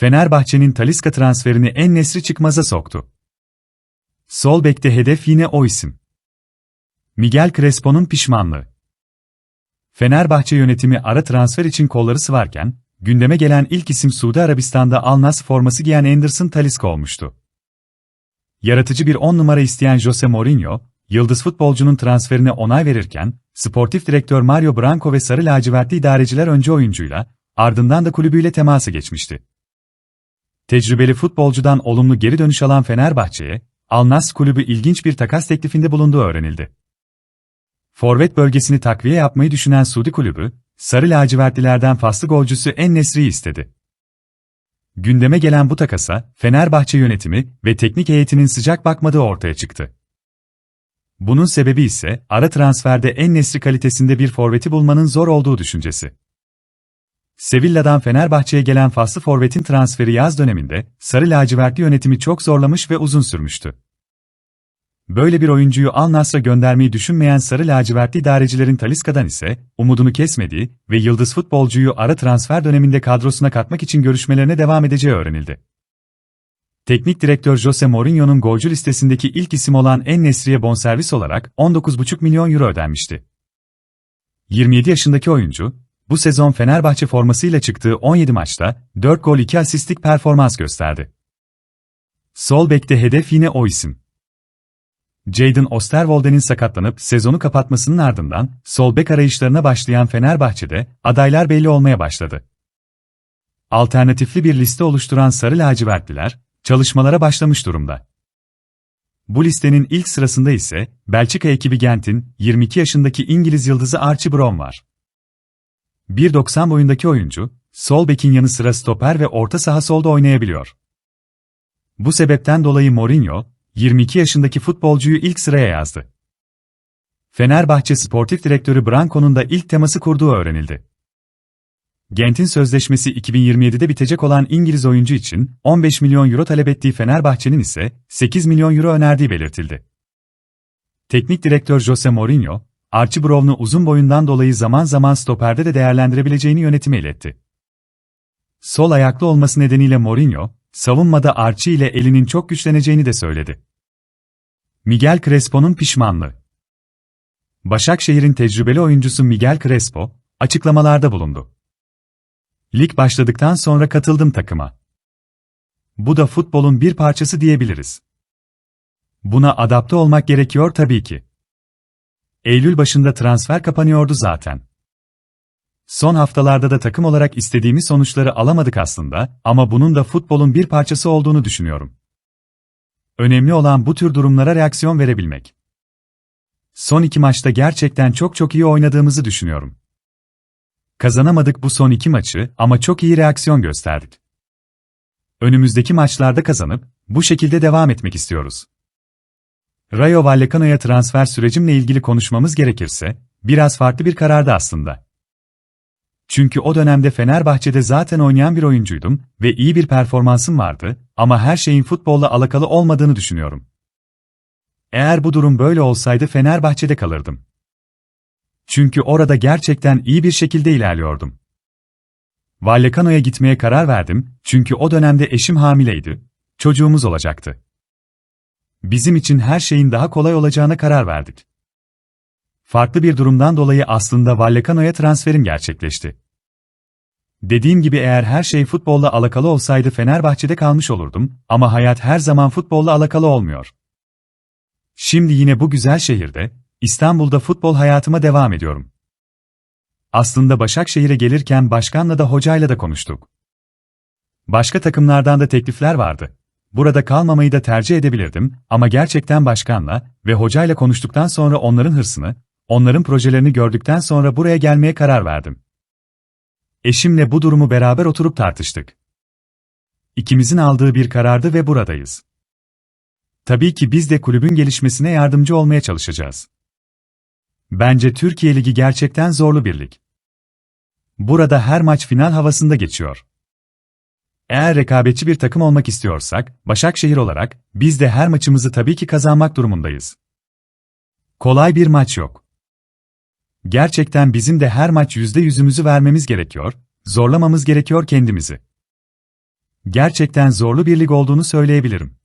Fenerbahçe'nin Taliska transferini en nesri çıkmaza soktu. Sol bekte hedef yine o isim. Miguel Crespo'nun pişmanlığı. Fenerbahçe yönetimi ara transfer için kolları sıvarken, gündeme gelen ilk isim Suudi Arabistan'da Al Nassr forması giyen Anderson Taliska olmuştu. Yaratıcı bir 10 numara isteyen Jose Mourinho, yıldız futbolcunun transferine onay verirken, sportif direktör Mario Branco ve sarı lacivertli idareciler önce oyuncuyla, ardından da kulübüyle temasa geçmişti. Tecrübeli futbolcudan olumlu geri dönüş alan Fenerbahçe'ye, Al Nassr kulübü ilginç bir takas teklifinde bulunduğu öğrenildi. Forvet bölgesini takviye yapmayı düşünen Suudi kulübü, sarı lacivertlilerden faslı golcüsü En Nesri'yi istedi. Gündeme gelen bu takasa, Fenerbahçe yönetimi ve teknik heyetinin sıcak bakmadığı ortaya çıktı. Bunun sebebi ise, ara transferde En Nesri kalitesinde bir forveti bulmanın zor olduğu düşüncesi. Sevilla'dan Fenerbahçe'ye gelen faslı forvetin transferi yaz döneminde, sarı lacivertli yönetimi çok zorlamış ve uzun sürmüştü. Böyle bir oyuncuyu Al Nassr'a göndermeyi düşünmeyen sarı lacivertli idarecilerin Taliska'dan ise, umudunu kesmediği ve yıldız futbolcuyu ara transfer döneminde kadrosuna katmak için görüşmelerine devam edeceği öğrenildi. Teknik direktör Jose Mourinho'nun golcü listesindeki ilk isim olan En Nesri'ye bonservis olarak 19,5 milyon euro ödenmişti. 27 yaşındaki oyuncu, bu sezon Fenerbahçe formasıyla çıktığı 17 maçta 4 gol 2 asistlik performans gösterdi. Sol bekte hedef yine o isim. Jadon Osterwolde'nin sakatlanıp sezonu kapatmasının ardından sol bek arayışlarına başlayan Fenerbahçe'de adaylar belli olmaya başladı. Alternatifli bir liste oluşturan Sarı Lacivertliler çalışmalara başlamış durumda. Bu listenin ilk sırasında ise Belçika ekibi Gent'in 22 yaşındaki İngiliz yıldızı Archie Brown var. 1.90 boyundaki oyuncu, sol bekin yanı sıra stoper ve orta saha solda oynayabiliyor. Bu sebepten dolayı Mourinho, 22 yaşındaki futbolcuyu ilk sıraya yazdı. Fenerbahçe Sportif Direktörü Branco'nun da ilk teması kurduğu öğrenildi. Gent'in sözleşmesi 2027'de bitecek olan İngiliz oyuncu için 15 milyon euro talep ettiği Fenerbahçe'nin ise 8 milyon euro önerdiği belirtildi. Teknik direktör Jose Mourinho, Archie Brown'u uzun boyundan dolayı zaman zaman stoperde de değerlendirebileceğini yönetime iletti. Sol ayaklı olması nedeniyle Mourinho, savunmada Archie ile elinin çok güçleneceğini de söyledi. Miguel Crespo'nun pişmanlığı Başakşehir'in tecrübeli oyuncusu Miguel Crespo, açıklamalarda bulundu. Lig başladıktan sonra katıldım takıma. Bu da futbolun bir parçası diyebiliriz. Buna adapte olmak gerekiyor tabii ki. Eylül başında transfer kapanıyordu zaten. Son haftalarda da takım olarak istediğimiz sonuçları alamadık aslında ama bunun da futbolun bir parçası olduğunu düşünüyorum. Önemli olan bu tür durumlara reaksiyon verebilmek. Son iki maçta gerçekten çok çok iyi oynadığımızı düşünüyorum. Kazanamadık bu son iki maçı ama çok iyi reaksiyon gösterdik. Önümüzdeki maçlarda kazanıp bu şekilde devam etmek istiyoruz. Rayo Vallecano'ya transfer sürecimle ilgili konuşmamız gerekirse, biraz farklı bir karardı aslında. Çünkü o dönemde Fenerbahçe'de zaten oynayan bir oyuncuydum ve iyi bir performansım vardı ama her şeyin futbolla alakalı olmadığını düşünüyorum. Eğer bu durum böyle olsaydı Fenerbahçe'de kalırdım. Çünkü orada gerçekten iyi bir şekilde ilerliyordum. Vallecano'ya gitmeye karar verdim çünkü o dönemde eşim hamileydi, çocuğumuz olacaktı. Bizim için her şeyin daha kolay olacağına karar verdik. Farklı bir durumdan dolayı aslında Vallecano'ya transferim gerçekleşti. Dediğim gibi eğer her şey futbolla alakalı olsaydı Fenerbahçe'de kalmış olurdum ama hayat her zaman futbolla alakalı olmuyor. Şimdi yine bu güzel şehirde, İstanbul'da futbol hayatıma devam ediyorum. Aslında Başakşehir'e gelirken başkanla da hocayla da konuştuk. Başka takımlardan da teklifler vardı. Burada kalmamayı da tercih edebilirdim ama gerçekten başkanla ve hocayla konuştuktan sonra onların hırsını, onların projelerini gördükten sonra buraya gelmeye karar verdim. Eşimle bu durumu beraber oturup tartıştık. İkimizin aldığı bir karardı ve buradayız. Tabii ki biz de kulübün gelişmesine yardımcı olmaya çalışacağız. Bence Türkiye Ligi gerçekten zorlu bir lig. Burada her maç final havasında geçiyor. Eğer rekabetçi bir takım olmak istiyorsak, Başakşehir olarak, biz de her maçımızı tabii ki kazanmak durumundayız. Kolay bir maç yok. Gerçekten bizim de her maç yüzde yüzümüzü vermemiz gerekiyor, zorlamamız gerekiyor kendimizi. Gerçekten zorlu bir lig olduğunu söyleyebilirim.